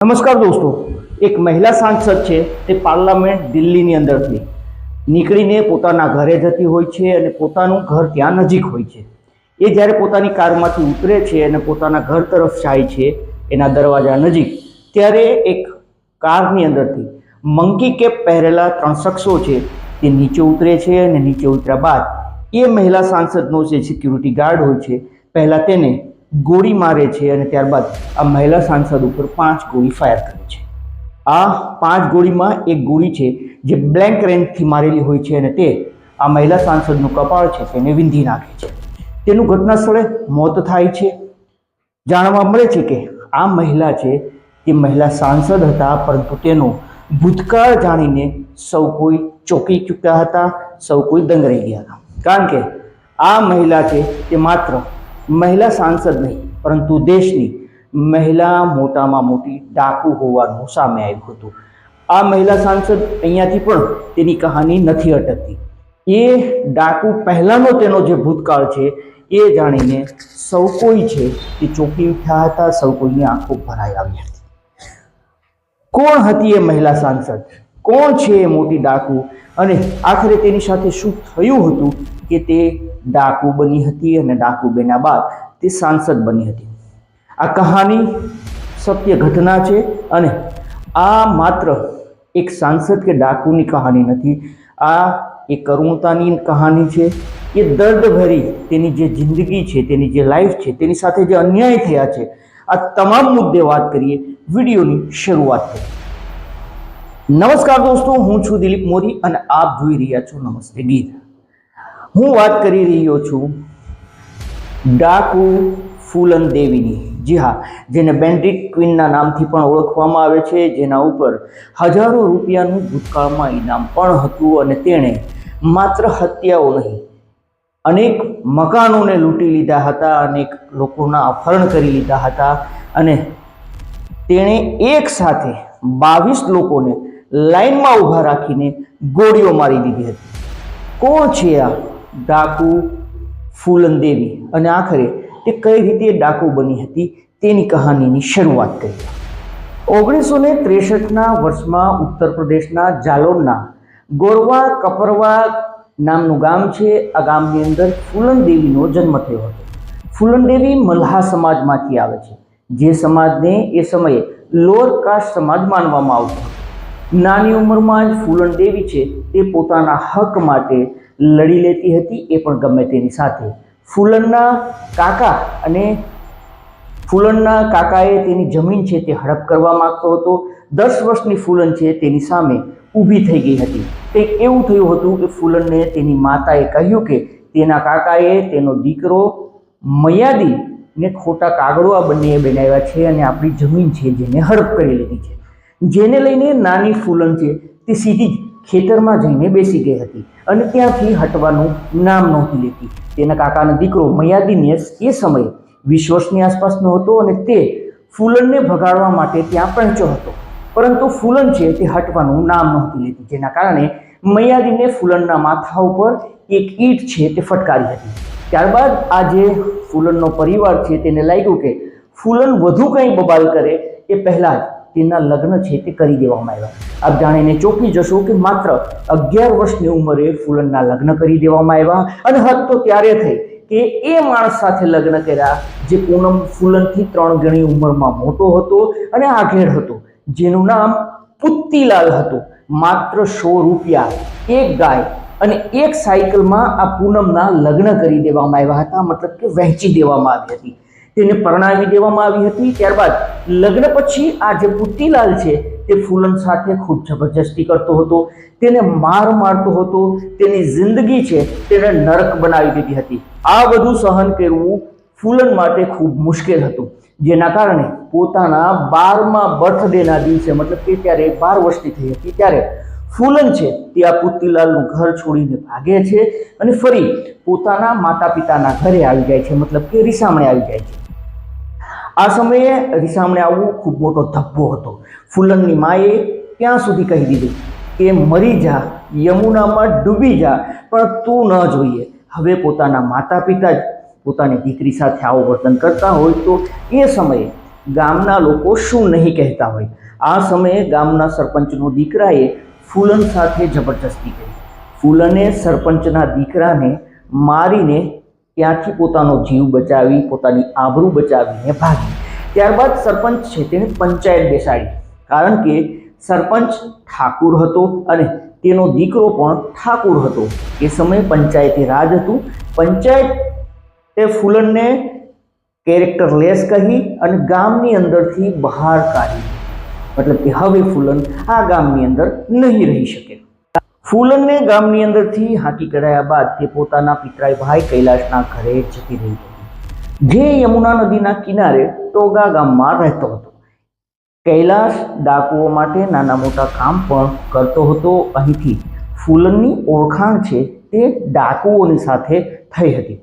નમસ્કાર દોસ્તો, એક મહિલા સાંસદ છે, તે પાર્લામેન્ટ દિલ્હીની અંદરથી. નીકળીને પોતાના ઘરે જતી હોય છે અને પોતાનું ઘર ત્યાં નજીક હોય છે. એ જ્યારે પોતાની કારમાંથી ઉતરે છે અને પોતાના ઘર તરફ જાય છે, એના દરવાજા નજીક, ત્યારે એક કારની અંદરથી મંકી કેપ પહેરેલા ત્રણ શખ્સો છે, તે નીચે ઉતરે છે અને નીચે ઉતર્યા બાદ એ મહિલા સાંસદનો જે સિક્યુરિટી ગાર્ડ હોય છે, પહેલાં તેને ગોળી મારે છે અને ત્યારબાદ આ મહિલા સાંસદ ઉપર પાંચ ગોળી ફાયર કરે છે. આ પાંચ ગોળીમાં એક ગોળી છે જે બ્લેન્ક રેન્જથી મારેલી હોય છે અને તે આ મહિલા સાંસદનું કપાળ છે તેને વિંધી નાખે છે. તેનું ઘટના સ્થળે મોત થાય છે. જાણવા મળે છે કે આ મહિલા છે તે મહિલા સાંસદ હતા, પરંતુ તેનો ભૂતકાળ જાણીને સૌ કોઈ ચોંકી ચૂક્યા હતા, સૌ કોઈ દંગ રહી ગયા હતા. કારણ કે આ મહિલા છે તે માત્ર મહિલા સાંસદ નહીં, પરંતુ દેશની મહિલા મોટામાં મોટી ડાકુ હોવાનું સામે આવ્યું હતું. આ મહિલા સાંસદ અહીંયાથી પણ તેની કહાની નથી અટકતી. એ ડાકુ પહેલાંનો તેનો જે ભૂતકાળ છે, એ જાણીને સૌ કોઈ છે તે ચોંકી ઉઠ્યા હતા, સૌ કોઈની આંખો ભરાઈ આવી હતી. કોણ હતી એ મહિલા સાંસદ? કોણ છે એ મોટી ડાકુ? અને આખરે તેની સાથે શું થયું હતું કે તે ડાકુ બની હતી અને ડાકુ બન્યા બાદ તે સાંસદ બની હતી. આ કહાની સત્ય ઘટના છે અને આ માત્ર એક સાંસદ કે ડાકુની કહાની નથી. આ એ કરુણતાની કહાની છે. એ દર્દભરી તેની જે જિંદગી છે, તેની જે લાઈફ છે, તેની સાથે જે અન્યાય થયા છે, આ તમામ મુદ્દે વાત કરીએ વિડીયોની શરૂઆત કરીએ નમસ્કાર દોસ્તો, હું છું દિલીપ મોરી અને આપ જોઈ રહ્યા છો નમસ્તે ગીત. હું વાત કરી રહ્યો છું ડાકુ ફૂલન દેવીની. જી હા, જેને બેન્ડિટ ક્વીનના નામથી પણ ઓળખવામાં આવે છે, જેના ઉપર હજારો રૂપિયાનું ભૂતકાળમાં ઇનામ પણ હતું અને તેણે માત્ર હત્યાઓ નહીં, અનેક મકાનોને લૂંટી લીધા હતા, અનેક લોકોના અપહરણ કરી લીધા હતા અને તેણે એક સાથે બાવીસ લોકોને લાઈનમાં ઊભા રાખીને ગોળીઓ મારી દીધી હતી. કોણ છે આ? ડાકુ ફૂલન દેવી અને આખરે તે કઈ રીતે ડાકુ બની હતી તેની કહાનીની શરૂઆત કરી. ઓગણીસો ને ત્રેસઠના વર્ષમાં ઉત્તર પ્રદેશના જાલોરના ગોરવા કપરવા નામનું ગામ છે. આ ગામની અંદર ફૂલન દેવીનો જન્મ થયો હતો. ફૂલન દેવી મલ્હા સમાજમાંથી આવે છે. જે સમાજને એ સમયે લોઅર કાસ્ટ સમાજ માનવામાં આવતો નાની ઉંમરમાં જ ફૂલન દેવી છે તે પોતાના હક માટે લડી લેતી હતી, એ પણ ગમે તેની સાથે. ફૂલનના કાકા અને ફૂલનના કાકાએ તેની જમીન છે તે હડપ કરવા માંગતો હતો. દસ વર્ષની ફૂલન છે તેની સામે ઊભી થઈ ગઈ હતી. તે એવું થયું હતું કે ફૂલનને તેની માતાએ કહ્યું કે તેના કાકાએ તેનો દીકરો મયાદી ને ખોટા કાગળો આ બંનેએ બનાવ્યા છે અને આપણી જમીન છે જેને હડપ કરી લીધી છે. જેને લઈને નાની ફૂલન છે તે સીધી જ ખેતરમાં જઈને બેસી ગઈ હતી અને ત્યાંથી હટવાનું નામ નહોતી લેતી તેના કાકાનો દીકરો મયાદીને એ સમયે વિશ્વસની આસપાસનો હતો અને તે ફૂલનને ભગાડવા માટે ત્યાં પહોંચ્યો હતો. પરંતુ ફૂલન છે તે હટવાનું નામ નહોતી લેતી જેના કારણે મયાદીને ફૂલનના માથા ઉપર એક ઈંટ છે તે ફટકારી હતી. ત્યારબાદ આ જે ફૂલનનો પરિવાર છે તેને લાગ્યું કે ફૂલન વધુ કંઈ બબાલ કરે એ પહેલાં જ તેના લગ્ન છે તે કરી દેવામાં આવ્યા. આપ જાણીને ચોંકી જશો કે માત્ર અગિયાર વર્ષની ઉંમરે ફૂલનના લગ્ન કરી દેવામાં આવ્યા અને હદ તો ત્યારે થઈ કે એ માણસ સાથે લગ્ન કર્યા જે પૂનમ ફૂલનથી ત્રણ ગણી ઉંમરમાં મોટો હતો અને આઘેડ હતો, જેનું નામ પુત્તીલાલ હતું. માત્ર સો રૂપિયા, એક ગાય અને એક સાયકલમાં આ પૂનમના લગ્ન કરી દેવામાં આવ્યા હતા, મતલબ કે વહેંચી દેવામાં આવી હતી. તેને પરણાવી દેવામાં આવી હતી. ત્યારબાદ લગ્ન પછી આ જે પુત્તીલાલ છે તે ફૂલન સાથે ખૂબ જબરજસ્તી કરતો હતો. તેને માર મારતો હતો. તેની જિંદગી છે તેને નરક બનાવી દીધી હતી. આ બધું સહન કરવું ફૂલન માટે ખૂબ મુશ્કેલ હતું, જેના કારણે પોતાના બારમા બર્થડેના દિવસે, મતલબ કે ત્યારે બાર વર્ષની થઈ હતી, ત્યારે ફૂલન છે તે આ પુત્તીલાલનું ઘર છોડીને ભાગે છે અને ફરી પોતાના માતા પિતાના ઘરે આવી જાય છે, મતલબ કે રીસામણે આવી જાય છે. આ સમયે રીસામણે આવવું ખૂબ મોટો ધબ્બો હતો. ફૂલનની માએ ત્યાં સુધી કહી દીધું કે મરી જા, યમુનામાં ડૂબી જા, પણ તું ન જોઈએ. હવે પોતાના માતા પિતા જ પોતાની દીકરી સાથે આવું વર્તન કરતા હોય તો એ સમયે ગામના લોકો શું નહીં કહેતા હોય? આ સમયે ગામના સરપંચનો દીકરાએ ફૂલન સાથે જબરજસ્તી કરી. ફૂલને સરપંચના દીકરાને મારીને ત્યાંથી પોતાનો જીવ બચાવી, પોતાની આબરૂ બચાવીને ભાગી. ત્યારબાદ સરપંચ છે તેને પંચાયત બેસાડી. કારણ કે સરપંચ ઠાકુર હતો અને તેનો દીકરો પણ ઠાકુર હતો. એ સમયે પંચાયતી રાજ હતું. પંચાયત તે ફૂલનને કેરેક્ટર લેસ કહી અને ગામની અંદરથી બહાર કાઢી. મતલબ કે હવે ફૂલન આ ગામની અંદર નહીં રહી શકે. ફૂલનને ગામની અંદરથી હાંકી કઢાયા બાદ તે પોતાના પિતરાઈ ભાઈ કૈલાશના ઘરે જતી રહી હતી જે યમુના નદીના કિનારે ટોગા ગામમાં રહેતો હતો. કૈલાશ ડાકુઓ માટે નાના મોટા કામ પણ કરતો હતો. અહીંથી ફૂલનની ઓળખાણ છે તે ડાકુઓની સાથે થઈ હતી.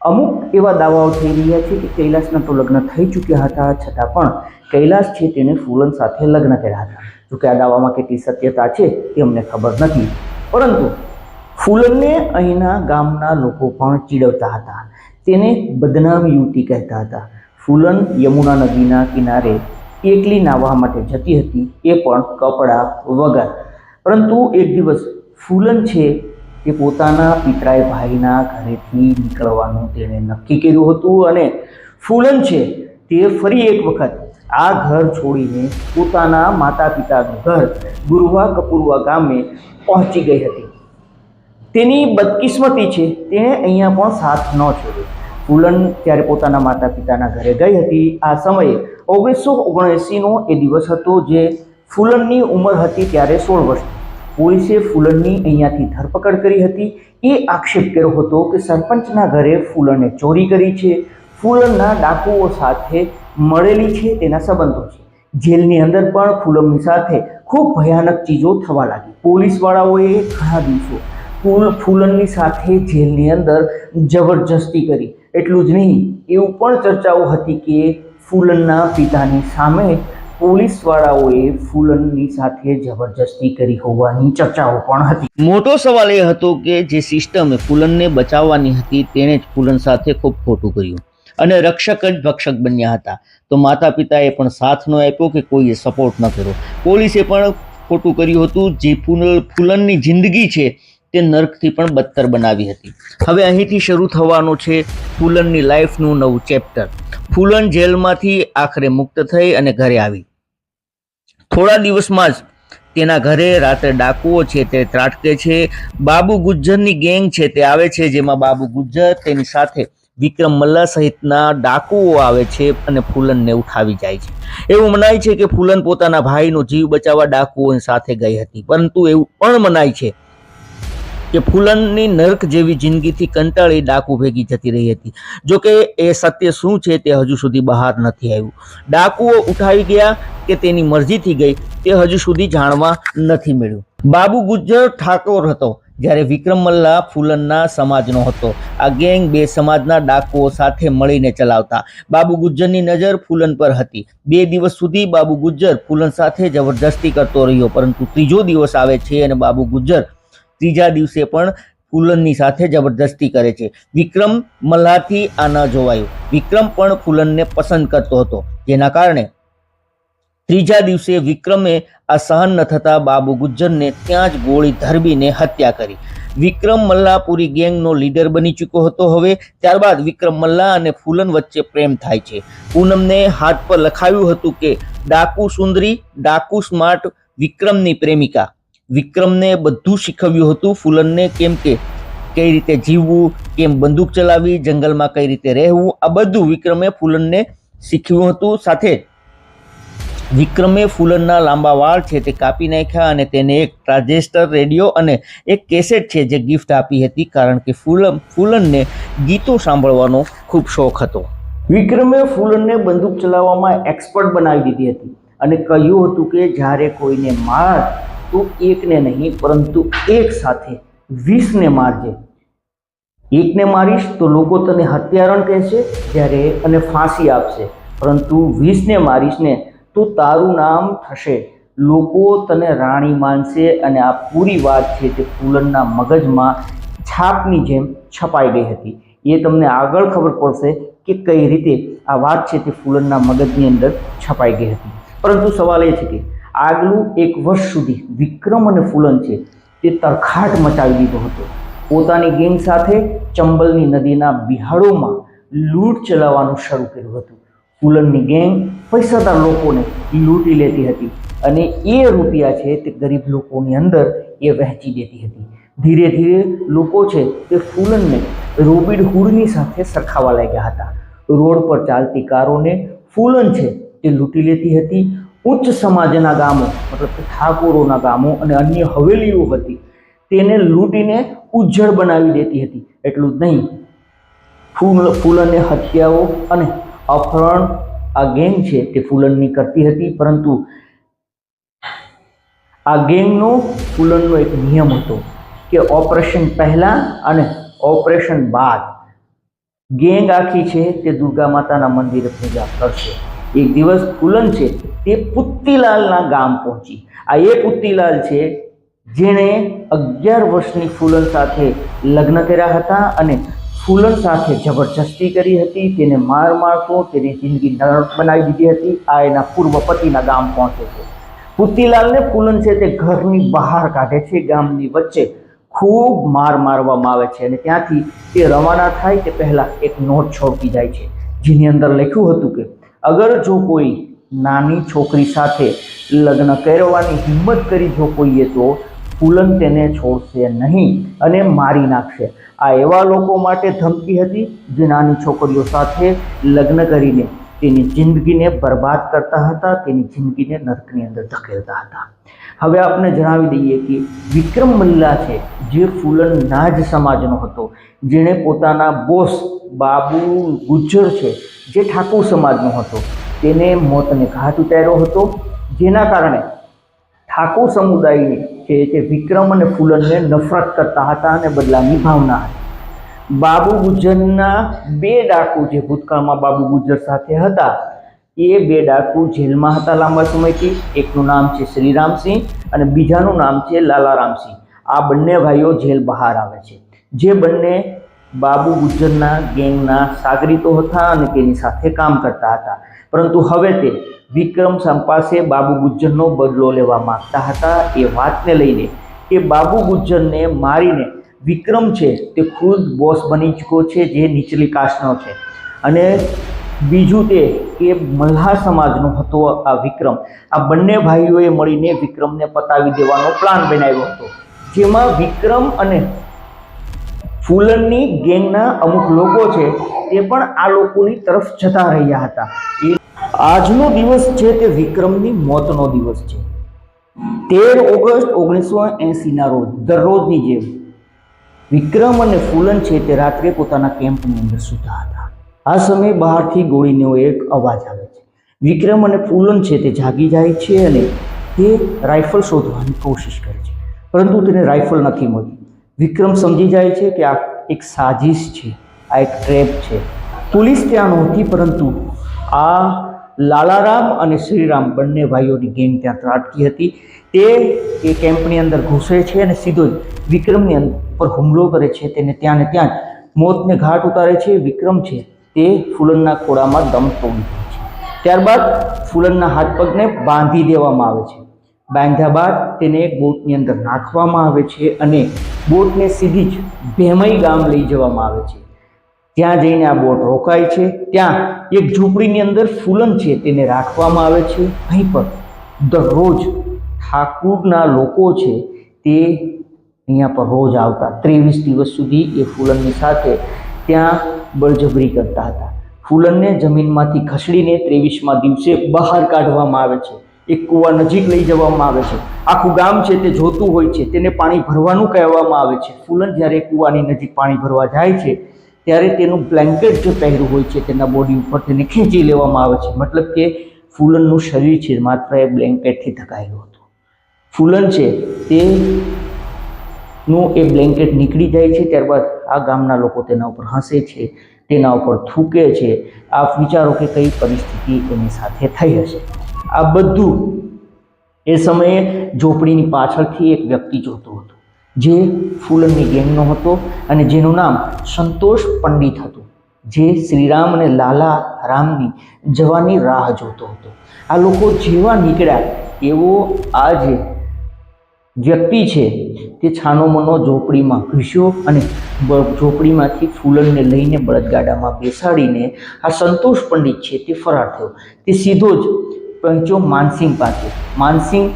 અમુક એવા દાવાઓ થઈ રહ્યા છે કે કૈલાશના તો લગ્ન થઈ ચૂક્યા હતા, છતાં પણ કૈલાશ છે તેને ફૂલન સાથે લગ્ન કર્યા હતા. જોકે આ દાવામાં કેટલી સત્યતા છે તે અમને ખબર નથી. પરંતુ ફૂલનને અહીંના ગામના લોકો પણ ચીડવતા હતા. તેને બદનામ યુવતી કહેતા હતા. ફૂલન યમુના નદીના કિનારે એકલી નાહવા માટે જતી હતી, એ પણ કપડાં વગર. પરંતુ એક દિવસ ફૂલન છે તે પોતાના પિતરાય ભાઈના ઘરેથી નીકળવાનું તેણે નક્કી કર્યું હતું અને ફૂલન છે તે ફરી એક વખત આ ઘર છોડીને પોતાના માતા પિતાનું ઘર ગુરવા કપૂરવા ગામે પહોંચી ગઈ હતી. તેની બદકિસ્મતી છે, તેણે અહીંયા પણ સાથ ન છોડ્યો. ફૂલન ત્યારે પોતાના માતા પિતાના ઘરે ગઈ હતી. આ સમયે ઓગણીસો ઓગણએંસીનો એ દિવસ હતો જે ફૂલનની ઉંમર હતી ત્યારે સોળ વર્ષ. પોલીસે ફૂલનની અહીંયાથી ધરપકડ કરી હતી. એ આક્ષેપ કર્યો હતો કે સરપંચના ઘરે ફૂલને ચોરી કરી છે. ફૂલનના ડાકુઓ સાથે મળેલી છે, તેના સંબંધો છે. જેલની અંદર પણ ફૂલમની સાથે ખૂબ ભયાનક ચીજો થવા લાગી. પોલીસવાળાઓએ ઘણા દિવસો ફૂલ ફૂલનની સાથે જેલની અંદર જબરજસ્તી કરી. એટલું જ નહીં, એવું પણ ચર્ચાઓ હતી કે ફૂલનના પિતાની સામે પોલીસવાળાઓએ ફૂલનની સાથે જબરજસ્તી કરી હોવાની ચર્ચાઓ પણ હતી. મોટો સવાલ એ હતો કે જે સિસ્ટમે ફૂલનને બચાવવાની હતી, તેણે જ ફૂલન સાથે ખૂબ ખોટું કર્યું. અને રક્ષક જ ભક્ષક બન્યા હતા. તો માતા પિતાએ પણ સાથ ન આપ્યો કે કોઈએ સપોર્ટ ન કર્યો. પોલીસે પણ ખોટું કર્યું હતું. જે ફૂલ, ફૂલનની જિંદગી છે તે નર્કથી પણ બદતર બનાવી હતી. હવે અહીંથી શરૂ થવાનું છે ફૂલનની લાઈફનું નવું ચેપ્ટર. ફૂલન જેલમાંથી આખરે મુક્ત થઈ અને ઘરે આવી. થોડા દિવસમાં જ તેના ઘરે રાત્રે ડાકુઓ છે તે ત્રાટકે છે. બાબુ ગુજ્જરની ગેંગ છે તે આવે છે, જેમાં બાબુ ગુજ્જર તેની સાથે વિક્રમ મલ્લા સહિતના ડાકુઓ આવે છે અને ફૂલનને ઉઠાવી જાય છે. એવું મનાય છે કે ફૂલન પોતાના ભાઈનો જીવ બચાવવા ડાકુઓની સાથે ગઈ હતી. પરંતુ એવું પણ મનાય છે કે ફૂલનની નર્ક જેવી જિંદગીથી કંટાળી ડાકુ ભેગી જતી રહી હતી. જો કે એ સત્ય શું છે તે હજુ સુધી બહાર નથી આવ્યું. ડાકુઓ ઉઠાવી ગયા કે તેની મરજીથી ગઈ તે હજુ સુધી જાણવા નથી મળ્યું. બાબુ ગુજ્જર ઠાકોર હતો. જ્યારે વિક્રમ મલ્લા ફૂલનના સમાજનો હતો. આ ગેંગ બે સમાજના ડાકુઓ સાથે મળીને ચલાવતા. બાબુ ગુજ્જરની નજર ફૂલન પર હતી. બે દિવસ સુધી બાબુ ગુજ્જર ફૂલન સાથે જબરદસ્તી કરતો રહ્યો, પરંતુ ત્રીજો દિવસ આવે છે અને બાબુ ગુજ્જર ત્રીજા દિવસે પણ ફૂલનની સાથે જબરદસ્તી કરે છે. વિક્રમ મલ્હાથી આ ન જોવાયું. વિક્રમ પણ ફૂલનને પસંદ કરતો હતો, જેના કારણે ત્રીજા દિવસે વિક્રમે આ સહન ન થતા બાબુ ગુજ્જરને ત્યાં જ ગોળી ધરબીને હત્યા કરી. વિક્રમ મલ્લા ગેંગનો લીડર બની ચૂક્યો હતો હવે. ત્યારબાદ વિક્રમ મલ્લા અને ફૂલન વચ્ચે પ્રેમ થાય છે. પૂનમને હાથ પર લખાવ્યું હતું કે, ડાકુ સુંદરી, ડાકુ સ્માર્ટ, વિક્રમની પ્રેમિકા. વિક્રમને બધું શીખવ્યું હતું ફૂલનને કેમ કે, કઈ રીતે જીવવું, કેમ બંદૂક ચલાવવી, જંગલમાં કઈ રીતે રહેવું? આ બધું વિક્રમે ફૂલનને શીખવ્યું હતું. સાથે વિક્રમે ફૂલનના લાંબા વાળ છે તે કાપી નાખ્યા અને તેને એક ટ્રાન્ઝિસ્ટર રેડિયો અને એક કેસેટ છે જે ગિફ્ટ આપી હતી કારણ કે ફૂલન ફૂલનને ગીતો સાંભળવાનો ખૂબ શોખ હતો. વિક્રમે ફૂલનને બંદૂક ચલાવવામાં એક્સપર્ટ બનાવી દીધી હતી અને કહ્યું હતું કે જ્યારે કોઈને માર તો એકને નહીં, પરંતુ એક સાથે વીસને મારજે. એકને મારીશ તો લોકો તને હત્યારણ કહેશે, જ્યારે અને ફાંસી આપશે. પરંતુ વીસને મારીશ ને તો તારું નામ થશે. લોકો તને રાણી માનશે અને આ પૂરી વાત છે તે ફૂલનના મગજમાં છાપની જેમ છપાઈ ગઈ હતી. એ તમને આગળ ખબર પડશે કે કઈ રીતે આ વાત છે તે ફૂલનના મગજની અંદર છપાઈ ગઈ હતી. પરંતુ સવાલ એ છે કે આગલું એક વર્ષ સુધી વિક્રમ અને ફૂલન છે તે તરખાટ મચાવી દીધો હતો. પોતાની ગેંગ સાથે ચંબલની નદીના બિહાડોમાં લૂંટ ચલાવવાનું શરૂ કર્યું હતું. ફૂલનની ગેંગ પૈસાદાર લોકોને લૂંટી લેતી હતી અને એ રૂપિયા છે તે ગરીબ લોકોની અંદર એ વહેંચી દેતી હતી. ધીરે ધીરે લોકો છે તે ફૂલનને રોબિડ હુડની સાથે સરખાવા લાગ્યા હતા. રોડ પર ચાલતી કારોને ફૂલન છે તે લૂંટી લેતી હતી. ઉચ્ચ સમાજના ગામો મતલબ કે ઠાકોરોના ગામો અને અન્ય હવેલીઓ હતી તેને લૂંટીને ઉજ્જળ બનાવી દેતી હતી. એટલું જ નહીં ફૂલ ફૂલને હત્યાઓ અને અપહરણ આ ગેંગ છે તે ફૂલનની કરતી હતી, પરંતુ આ ગેંગનો ફૂલનનો એક નિયમ હતો કે ઓપરેશન પહેલાં અને ઓપરેશન બાદ. ગેંગ આખી છે તે દુર્ગા માતાના મંદિરે પૂજા કરશે. એક દિવસ ફૂલન છે તે પુત્તીલાલના ગામ પહોંચી. આ એ પુત્તીલાલ છે જેણે અગિયાર વર્ષની ફૂલન સાથે લગ્ન કર્યા હતા અને ફૂલન સાથે જબરજસ્તી કરી હતી, તેને માર મારતો, તેની જિંદગી નરક બનાવી દીધી હતી, આ એના પૂર્વ પતિના ગામ પહોંચે છે. પુતિલાલને ફૂલન છે તે ઘરની બહાર કાઢે છે, ગામની વચ્ચે ખૂબ માર મારવામાં આવે છે અને ત્યાંથી તે રવાના થાય તે પહેલાં એક નોટ છોડતી જાય છે, જેની અંદર લખ્યું હતું કે, અગર જો કોઈ નાની છોકરી સાથે લગ્ન કરવાની હિંમત કરી જો કોઈએ તો ફૂલન તેને છોડશે નહીં અને મારી નાખશે. આ એવા લોકો માટે ધમકી હતી જે નાની છોકરીઓ સાથે લગ્ન કરીને તેની જિંદગીને બરબાદ કરતા હતા, તેની જિંદગીને નર્કની અંદર ધકેલતા હતા. હવે આપણે જણાવી દઈએ કે વિક્રમ મલ્લા છે, જે ફૂલન નાજ સમાજનો હતો, જેણે પોતાના બોસ બાબુ ગુજ્જર છે, જે ઠાકોર સમાજનો હતો. તેને મોતને ઘાટ ઉતાર્યો હતો, જેના કારણે ઠાકોર સમુદાયની છે તે વિક્રમ અને ફૂલનને નફરત કરતા હતા અને બદલાની ભાવના હતી. બાબુ ગુજરના બે ડાકુ જે ભૂતકાળમાં બાબુ ગુજર સાથે હતા, એ બે ડાકુ જેલમાં હતા લાંબા સમયથી. એકનું નામ છે શ્રીરામસિંહ અને બીજાનું નામ છે લાલારામસિંહ. આ બંને ભાઈઓ જેલ બહાર આવે છે. જે બંને બાબુ ગુજ્જરના ગેંગના સાગરીતો હતા અને તેની સાથે કામ કરતા હતા. પરંતુ હવે તે વિક્રમ સંપાસે બાબુ ગુજ્જરનો બદલો લેવા માગતા હતા એ વાતને લઈને કે બાબુ ગુજ્જરને મારીને વિક્રમ છે તે ખુદ બોસ બની ચૂક્યો છે જે નીચલી કાસ્ટનો છે. અને બીજું તે કે મલ્હાર સમાજનો હતો આ વિક્રમ. આ બંને ભાઈઓએ મળીને વિક્રમને પતાવી દેવાનો પ્લાન બનાવ્યો હતો. જેમાં વિક્રમ અને ફૂલનની ગેંગના અમુક લોકો છે તે પણ આ લોકોની તરફ જતા રહ્યા હતા. એ આજનો દિવસ છે તે વિક્રમની મોતનો દિવસ છે. તેર ઓગસ્ટ ઓગણીસો એંસીના રોજ, દરરોજની જેમ, વિક્રમ અને ફૂલન છે તે રાત્રે પોતાના કેમ્પની અંદર સૂતા હતા. આ સમયે બહારથી ગોળીનો એક અવાજ આવે છે. વિક્રમ અને ફૂલન છે તે જાગી જાય છે અને તે રાઇફલ શોધવાની કોશિશ કરે છે. પરંતુ તેને રાઇફલ નથી મળતી વિક્રમ સમજી જાય છે કે આ એક સાજિશ છે, આ એક ટ્રેપ છે. પોલીસ ત્યાં નહોતી, પરંતુ આ લાલારામ અને શ્રીરામ બંને ભાઈઓની ગેંગ ત્યાં ત્રાટકી હતી. તે એ કેમ્પની અંદર ઘૂસે છે અને સીધો જ વિક્રમની પર હુમલો કરે છે. તેને ત્યાં ને ત્યાં મોતને ઘાટ ઉતારે છે. વિક્રમ છે તે ફૂલનના ખોળામાં દમ તોડી દે છે. ત્યારબાદ ફૂલનના હાથ પગને બાંધી દેવામાં આવે છે. બાંધ્યા બાદ તેને એક બોટની અંદર નાખવામાં આવે છે અને બોટને સીધી જ ભેમઈ ગામ લઈ જવામાં આવે છે. ત્યાં જઈને આ બોટ રોકાય છે. ત્યાં એક ઝૂંપડીની અંદર ફૂલન છે તેને રાખવામાં આવે છે. અહીં પર દરરોજ ઠાકુરના લોકો છે તે અહીંયા પર રોજ આવતા. ત્રેવીસ દિવસ સુધી એ ફૂલનની સાથે ત્યાં બળજબરી કરતા હતા. ફૂલનને જમીનમાંથી ખસડીને ત્રેવીસમાં દિવસે બહાર કાઢવામાં આવે છે. એક કૂવા નજીક લઈ જવામાં આવે છે. આખું ગામ છે તે જોતું હોય છે. તેને પાણી ભરવાનું કહેવામાં આવે છે. ફૂલન જ્યારે કૂવાની નજીક પાણી ભરવા જાય છે ત્યારે તેનું બ્લેન્કેટ જે પહેર્યું હોય છે, તેના બોડી ઉપર તેને ખેંચી લેવામાં આવે છે. મતલબ કે ફૂલનનું શરીર છે, માત્ર એ બ્લેન્કેટથી ઢકાયેલું હતું. ફૂલન છે તે નું એ બ્લેન્કેટ નીકળી જાય છે, ત્યારબાદ આ ગામના લોકો તેના ઉપર હસે છે, તેના ઉપર થૂકે છે. આપ વિચારો કે કઈ પરિસ્થિતિ એની સાથે થઈ હશે. આ બધું એ સમયે ઝોપડીની પાછળથી એક વ્યક્તિ જોતો હતો. જે ફૂલનની ગેંગનો હતો અને જેનું નામ સંતોષ પંડિત હતું. જે શ્રીરામ અને લાલા રામની જવાની રાહ જોતો હતો. આ લોકો જેવા નીકળ્યા એવો આ જે વ્યક્તિ છે તે છાનોમનો ઝોપડીમાં ઘૂસ્યો અને ઝોપડીમાંથી ફૂલનને લઈને બળદગાડામાં બેસાડીને આ સંતોષ પંડિત છે તે ફરાર થયો. તે સીધો જ પહોંચ્યો માનસિંહ પાસે. માનસિંહ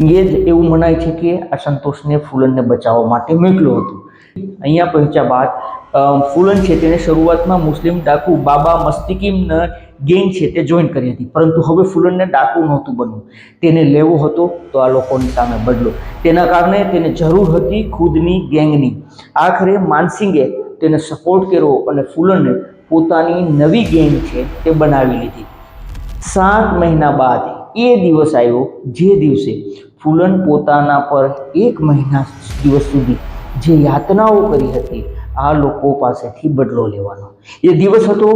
એ જ એવું મનાય છે કે આ સંતોષને, ફૂલનને બચાવવા માટે મોકલ્યો હતો. અહીંયા પહોંચ્યા બાદ ફૂલન છે તેને શરૂઆતમાં મુસ્લિમ ડાકુ બાબા મસ્તિકીમના ગેંગ છે તે જોઈન કરી હતી. પરંતુ હવે ફૂલનને ડાકુ નહોતું બનવું. તેને લેવો હતો તો આ લોકોની સામે બદલો. તેના કારણે તેને જરૂર હતી ખુદની ગેંગની. આખરે માનસિંગે તેને સપોર્ટ કર્યો અને ફૂલનને પોતાની નવી ગેંગ છે તે બનાવી લીધી. સાત મહિના બાદ એ દિવસ આવ્યો જે દિવસે ફૂલન પોતાના પર એક મહિના દિવસ સુધી જે યાતનાઓ કરી હતી, આ લોકો પાસેથી બદલો લેવાનો. એ દિવસ હતો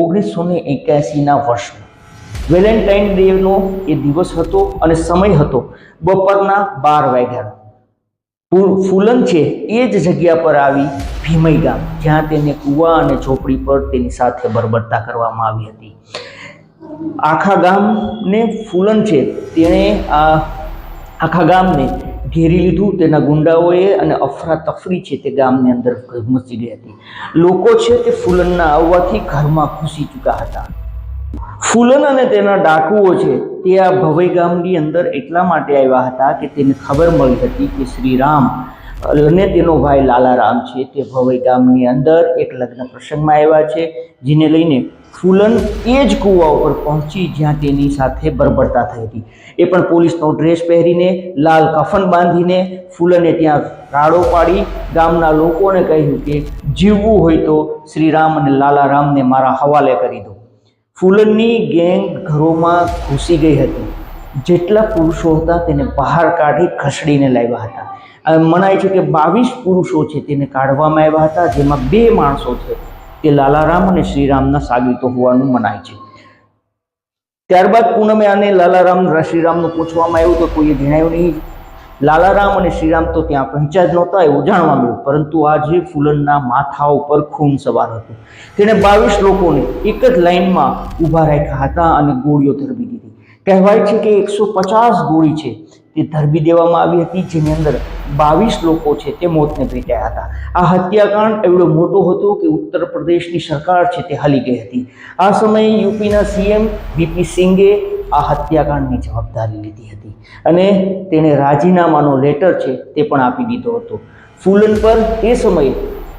ઓગણીસો ને એક્યાસીના વર્ષનો. વેલેન્ટાઇન ડેનો એ દિવસ હતો અને સમય હતો બપોરના બાર વાગ્યાનો. ફૂલન છે એ જ જગ્યા પર આવી ભીમઈ ગામ, જ્યાં તેને કૂવા અને ઝોપડી પર તેની સાથે બરબરતા કરવામાં આવી હતી. આખા ગામને ફૂલન છે, તેણે આ આખા ગામને ઘેરી લીધું. તેના ગુંડાઓએ અને અફરાતફરી છે તે ગામની અંદર મચી ગઈ હતી. લોકો છે તે ફૂલનના આવવાથી ઘરમાં ઘૂસી ચૂક્યા હતા. ફૂલન અને તેના ડાકુઓ છે તે આ ભવઈ ગામની અંદર એટલા માટે આવ્યા હતા કે તેને ખબર મળી હતી કે શ્રી રામ અને તેનો ભાઈ લાલારામ છે તે ભવઈ ગામની અંદર એક લગ્ન પ્રસંગમાં આવ્યા છે, જેને લઈને ફૂલન એ જ કૂવા ઉપર પહોંચી જ્યાં તેની સાથે બરબડતા થઈ હતી. એ પણ પોલીસનો ડ્રેસ પહેરીને, લાલ કફન બાંધીને, ફૂલને ત્યાં રાડો પાડી ગામના લોકોને કહ્યું કે, જીવવું હોય તો શ્રી રામ અને લાલારામને મારા હવાલે કરી દો. ફૂલનની ગેંગ ઘરોમાં ઘૂસી ગઈ હતી. જેટલા પુરુષો હતા તેને બહાર કાઢી ખસડીને લાવ્યા હતા. મનાય છે કે બાવીસ પુરુષો છે તેને કાઢવામાં આવ્યા હતા, જેમાં બે માણસો છે. તે લાલારામ અને શ્રીરામના સાગરીતો હોવાનું મનાય છે. ત્યારબાદ પૂનમે આને લાલારામ શ્રીરામનું પૂછવામાં આવ્યું તો કોઈએ જણાવ્યું નહીં. લાલારામ અને શ્રીરામ તો ત્યાં પહોંચ્યા જ નહોતા, એવું જાણવા મળ્યું. પરંતુ આજે ફૂલનના માથા ઉપર ખૂન સવાર હતું. તેણે બાવીસ લોકોને એક જ લાઇનમાં ઊભા રાખ્યા હતા અને ગોળીઓ ધરબી દીધી. કહેવાય છે કે એકસો પચાસ ગોળી છે. તે ધરબી દેવામાં આવી હતી, જેની અંદર બાવીસ લોકો છે તે મોતને ભેટ્યા હતા. આ હત્યાકાંડ એવડો મોટો હતો કે ઉત્તર પ્રદેશની સરકાર છે તે હાલી ગઈ હતી. આ સમયે યુપીના સીએમ વીપી સિંઘે આ હત્યાકાંડની જવાબદારી લીધી હતી અને તેણે રાજીનામાનો લેટર છે તે પણ આપી દીધો હતો. ફૂલન પર એ સમયે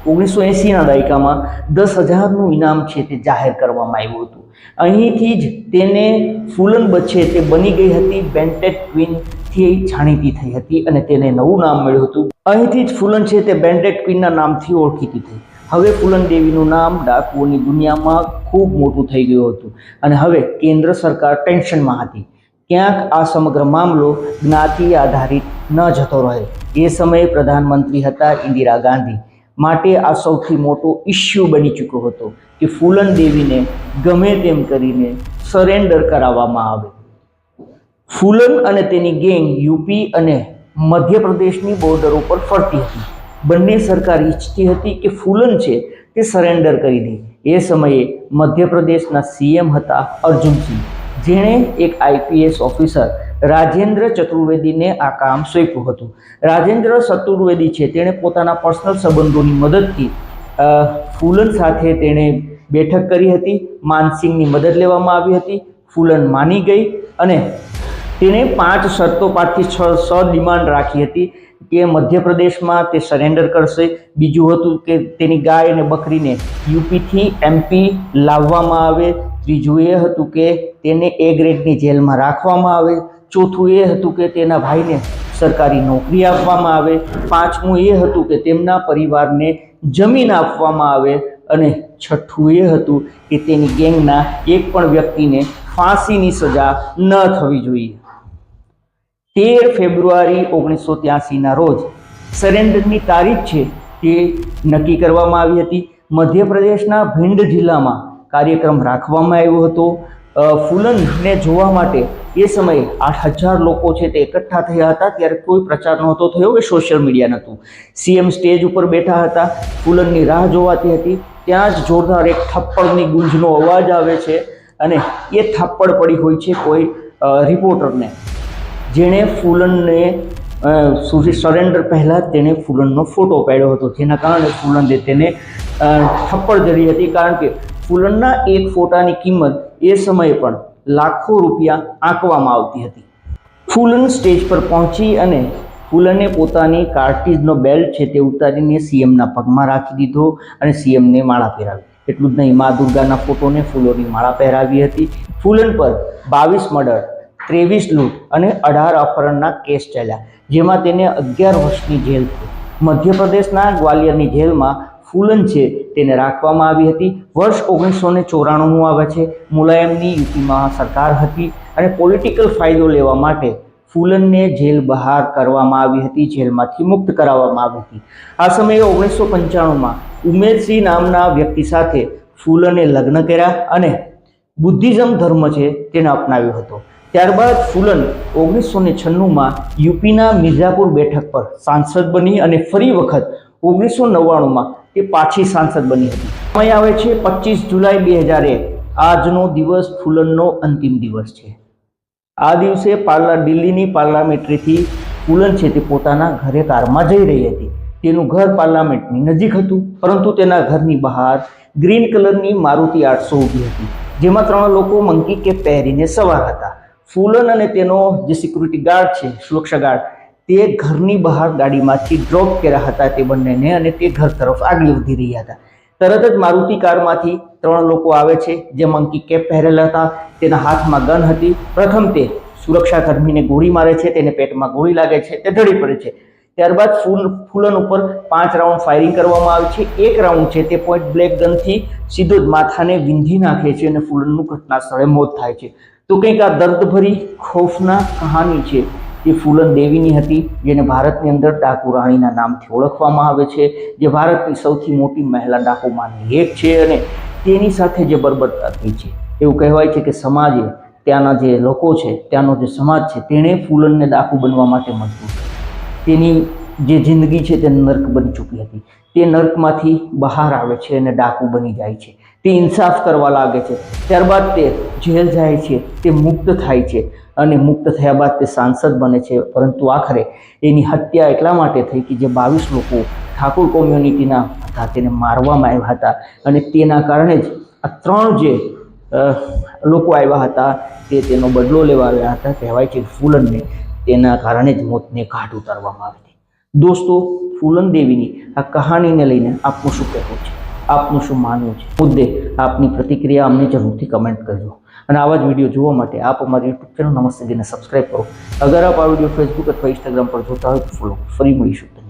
ઓગણીસો એંસીના દાયકામાં દસ હજારનું ઇનામ છે તે જાહેર કરવામાં આવ્યું હતું. અહીંથી જ તેને ફૂલન બચ્છે તે બની ગઈ હતી, બેન્ટેડ ક્વીનથી જાણીતી થઈ હતી અને તેને નવું નામ મળ્યું હતું. અહીંથી જ ફૂલન છે તે બેન્ડેડ ક્વીનના નામથી ઓળખીતી થઈ. હવે ફૂલન દેવીનું નામ ડાકુઓની દુનિયામાં ખૂબ મોટું થઈ ગયું હતું અને હવે કેન્દ્ર સરકાર ટેન્શનમાં હતી. ક્યાંક આ સમગ્ર મામલો જ્ઞાતિ આધારિત ન જતો રહે. એ સમયે પ્રધાનમંત્રી હતા ઇન્દિરા ગાંધી. માટે આ સૌથી મોટો ઇસ્યુ બની ચૂક્યો હતો કે ફૂલન દેવીને ગમે તેમ કરીને સરેન્ડર કરાવવામાં આવે. ફૂલન અને તેની ગેંગ યુપી અને મધ્યપ્રદેશની બોર્ડર ઉપર ફરતી હતી. બંને સરકાર ઈચ્છતી હતી કે ફૂલન છે તે સરેન્ડર કરી દે. એ સમયે મધ્યપ્રદેશના સીએમ હતા અર્જુનસિંહ. જેણે એક આઈપીએસ ઓફિસર રાજેન્દ્ર ચતુર્વેદીને આ કામ સોંપ્યું હતું. રાજેન્દ્ર ચતુર્વેદી છે તેણે પોતાના પર્સનલ સંબંધોની મદદથી ફૂલન સાથે તેણે બેઠક કરી હતી. માનસિંહની મદદ લેવામાં આવી હતી. ફૂલન માની ગઈ અને તેણે પાંચ શરતો પાંચથી છ સ ડિમાન્ડ રાખી હતી. કે મધ્યપ્રદેશમાં તે સરેન્ડર કરશે. બીજું હતું કે તેની ગાય અને બકરીને યુપીથી એમપી લાવવામાં આવે. ત્રીજું એ હતું કે તેને એ ગ્રેડની જેલમાં રાખવામાં આવે. ચોથું એ હતું કે તેના ભાઈને સરકારી નોકરી આપવામાં આવે. પાંચમું એ હતું કે તેમના પરિવારને જમીન આપવામાં આવે. અને છઠ્ઠું એ હતું કે તેની ગેંગના એક પણ વ્યક્તિને ફાંસીની સજા ન થવી જોઈએ. તેર ફેબ્રુઆરી ઓગણીસો ત્યાસીના રોજ સરેન્ડરની તારીખ છે તે નક્કી કરવામાં આવી હતી. મધ્યપ્રદેશના ભિંડ જિલ્લામાં કાર્યક્રમ રાખવામાં આવ્યો હતો. ફૂલનને જોવા માટે એ સમયે આઠ હજાર લોકો છે તે એકઠા થયા હતા. ત્યારે કોઈ પ્રચાર નહોતો થયો કે સોશિયલ મીડિયા નહોતું સીએમ સ્ટેજ ઉપર બેઠા હતા. ફૂલનની રાહ જોવાતી હતી. ત્યાં જ જોરદાર એક થપ્પડની ગુંજનો અવાજ આવે છે અને એ થપ્પડ પડી હોય છે કોઈ રિપોર્ટરને. જેણે ફૂલનને સુધી સરેન્ડર પહેલાં તેણે ફૂલનનો ફોટો પાડ્યો હતો. જેના કારણે ફૂલને તેને થપ્પડ ધરી હતી. કારણ કે ફૂલનના એક ફોટાની કિંમત એ સમયે પણ લાખો રૂપિયા આંકવામાં આવતી હતી. ફૂલન સ્ટેજ પર પહોંચી અને ફૂલને પોતાની કાર્ટીજનો બેલ્ટ છે તે ઉતારીને સીએમના પગમાં રાખી દીધો અને સીએમને માળા પહેરાવી. એટલું જ નહીં, મા દુર્ગાના ફોટોને ફૂલોની માળા પહેરાવી હતી. ફૂલન પર બાવીસ મર્ડર ત્રેવીસ લૂંટ અને અઢાર અપહરણના કેસ ચાલ્યા, જેમાં તેને અગિયાર વર્ષની જેલ થઈ મધ્યપ્રદેશના ગ્વાલિયરની જેલમાં ફૂલન છે તેને રાખવામાં આવી હતી. વર્ષ ઓગણીસો ને ચોરાણું આવે છે. મુલાયમની યુપીમાં સરકાર હતી અને પોલિટિકલ ફાયદો લેવા માટે ફૂલનને જેલ બહાર કરવામાં આવી હતી, જેલમાંથી મુક્ત કરાવવામાં આવી હતી. આ સમયે ઓગણીસો પંચાણુંમાં ઉમેરસિંહ નામના વ્યક્તિ સાથે ફૂલને લગ્ન કર્યા અને બુદ્ધિઝમ ધર્મ છે તેને અપનાવ્યો હતો. ત્યારબાદ ફૂલન ઓગણીસો ને છન્નુંમાં યુપીના મિર્ઝાપુર બેઠક પર સાંસદ બની અને ફરી વખત ઓગણીસો નવ્વાણુંમાં તે પાછી સાંસદ બની હતી. સમય આવે છે પચીસ જુલાઈ બે હજાર એક. આજનો દિવસ ફૂલનનો અંતિમ દિવસ છે. આ દિવસે પાર્લા, દિલ્હીની પાર્લામેન્ટરીથી ફૂલન છે તે પોતાના ઘરે કારમાં જઈ રહી હતી. તેનું ઘર પાર્લામેન્ટની નજીક હતું, પરંતુ તેના ઘરની બહાર ગ્રીન કલરની મારુતિ આઠસો ઊભી હતી, જેમાં ત્રણ લોકો મંકી કે પહેરીને સવાર હતા. ફૂલન અને તેનો જે સિક્યુરિટી ગાર્ડ છે, સુરક્ષા ગાર્ડ તે ઘરની બહાર ગાડીમાંથી ડ્રોપ કર્યા હતા તે બંનેને અને તે ઘર તરફ આગળ વધી રહ્યા હતા. તરત જ મારુતિ કારમાંથી ત્રણ લોકો આવે છે, જે મંકી કેપ પહેરેલા હતા, તેના હાથમાં ગન હતી. પ્રથમ તે સુરક્ષાકર્મીને ગોળી મારે છે, તેને પેટમાં ગોળી લાગે છે, તે ઢળી પડે છે. ત્યારબાદ ફૂલ, ફૂલન ઉપર પાંચ રાઉન્ડ ફાયરિંગ કરવામાં આવે છે. એક રાઉન્ડ છે તે પોઈન્ટ બ્લેક ગનથી સીધો જ માથાને વિંધી નાખે છે અને ફૂલનનું ઘટના સ્થળે મોત થાય છે. તો કંઈક આ દર્દભરી ખોફના કહાની છે એ ફૂલન દેવીની હતી, જેને ભારતની અંદર ડાકુ રાણીના નામથી ઓળખવામાં આવે છે, જે ભારતની સૌથી મોટી મહિલા ડાકુમાંની એક છે અને તેની સાથે જે બરબરતા થઈ છે. એવું કહેવાય છે કે સમાજે ત્યાંના જે લોકો છે, ત્યાંનો જે સમાજ છે, તેણે ફૂલનને ડાકુ બનવા માટે મજબૂર તેની જે જિંદગી છે, તે નર્ક બની ચૂકી હતી. તે નર્કમાંથી બહાર આવે છે અને ડાકુ બની જાય છે. તે ઇન્સાફ કરવા લાગે છે. ત્યારબાદ તે જેલ જાય છે, તે મુક્ત થાય છે અને મુક્ત થયા બાદ તે સાંસદ બને છે. પરંતુ આખરે એની હત્યા એટલા માટે થઈ કે જે બાવીસ લોકો ઠાકોર કોમ્યુનિટીના હતા તેને મારવામાં આવ્યા હતા અને તેના કારણે જ આ ત્રણ જે લોકો આવ્યા હતા તે તેનો બદલો લેવા આવ્યા હતા. કહેવાય છે ફૂલનને તેના કારણે જ મોતને ઘાટ ઉતારવામાં આવી હતી. દોસ્તો, ફૂલન દેવીની આ કહાનીને લઈને આપનું શું કહેવું છે? આપનું શું માનવું છે? મુદ્દે આપની પ્રતિક્રિયા અમને જરૂરથી કમેન્ટ કરજો. અને આવા જ વીડિયો જોવા માટે આપ અમારી યુટ્યુબ ચેનલ નમસ્તે સબસ્ક્રાઈબ કરો. અગર આપ આ વીડિયો ફેસબુક અથવા ઇન્સ્ટાગ્રામ પર જોતા હોય તો ફોલો ફરી મળીશું.